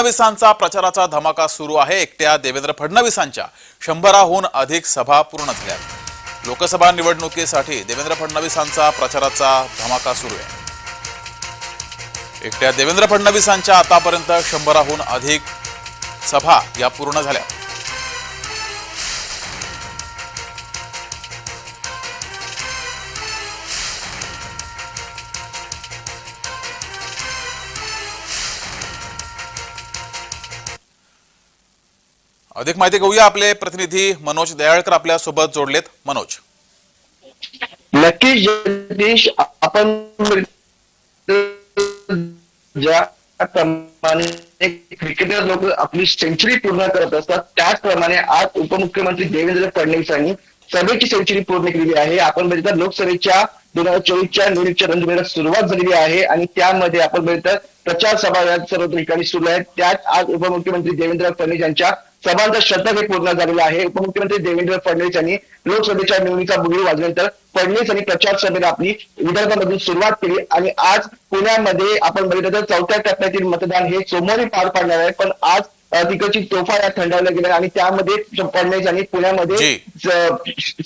फडणवीसांचा प्रचाराचा धमाका सुरू आहे. एकट्या देवेंद्र फडणवीसांच्या शंभराहून अधिक सभा पूर्ण झाल्या. लोकसभा निवडणुकीसाठी देवेंद्र फडणवीसांचा प्रचाराचा धमाका सुरू आहे. एकट्या देवेंद्र फडणवीसांच्या आतापर्यंत शंभराहून अधिक सभा या पूर्ण झाल्या. अधिक माहिती घेऊया आपले प्रतिनिधी मनोज दयाळकर आपल्यासोबत जोडलेत. मनोज. नक्कीच जगदीश आपण ज्याप्रमाणे क्रिकेटर लोक आपली सेंचुरी पूर्ण करत असतात त्याचप्रमाणे आज उपमुख्यमंत्री देवेंद्र फडणवीस यांनी सभेची सेंचुरी पूर्ण केलेली आहे. आपण बघितलं लोकसभेच्या दोन हजार चोवीसच्या निवडणुकीच्या रणधुमीला सुरुवात झालेली आहे आणि त्यामध्ये आपण बघितलं प्रचार सभा या सर्व ठिकाणी सुरू आहेत. त्यात आज उपमुख्यमंत्री देवेंद्र फडणवीस यांच्या सभांचं शतक हे पूर्ण झालेलं आहे. उपमुख्यमंत्री देवेंद्र फडणवीस यांनी लोकसभेच्या निवडणुकीचा बुगडी वाजल्यानंतर फडणवीस यांनी प्रचार सभेला आपली विदर्भामधून सुरुवात केली आणि आज पुण्यामध्ये आपण बघितलं तर चौथ्या टप्प्यातील मतदान हे सोमवारी पार पाडणार आहे. पण आज तिकडची तोफा या थंडावल्या गेल्या आणि त्यामध्ये फडणवीस यांनी पुण्यामध्ये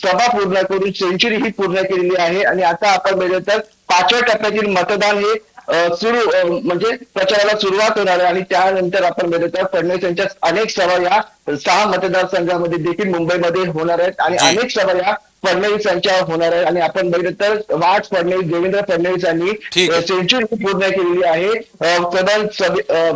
सभा पूर्ण करून सेंचुरी ही पूर्ण केलेली आहे. आणि आता आपण बघितलं तर पाचव्या टप्प्यातील मतदान हे सुरू म्हणजे प्रचाराला सुरुवात होणार आहे आणि त्यानंतर आपण बघितलं फडणवीस यांच्या अनेक सभा या सहा मतदारसंघामध्ये देखील मुंबईमध्ये होणार आहेत आणि. अनेक सभा या फडणवीस यांच्या होणार आहेत. आणि आपण बघितलं तर वाट फडणवीस देवेंद्र फडणवीस यांनी. सेंचुरी पूर्ण केलेली आहे. सदन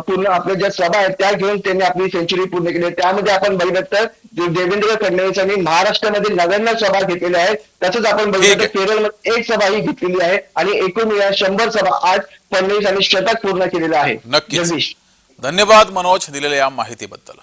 पूर्ण आपल्या ज्या सभा आहेत त्या घेऊन त्यांनी आपली सेंचुरी पूर्ण केली आहे. त्यामध्ये आपण बघितलं तर देवेंद्र फडणवीस यांनी महाराष्ट्रामध्ये नव्याण्णव सभा घेतलेल्या आहेत. तसंच आपण बघितलं तर केरळमध्ये एक सभा ही घेतलेली आहे आणि एकूण या शंभर सभा आज फडणवीस यांनी शतक पूर्ण केलेलं आहे. नक्कीच. धन्यवाद मनोज दिलेल्या या माहितीबद्दल.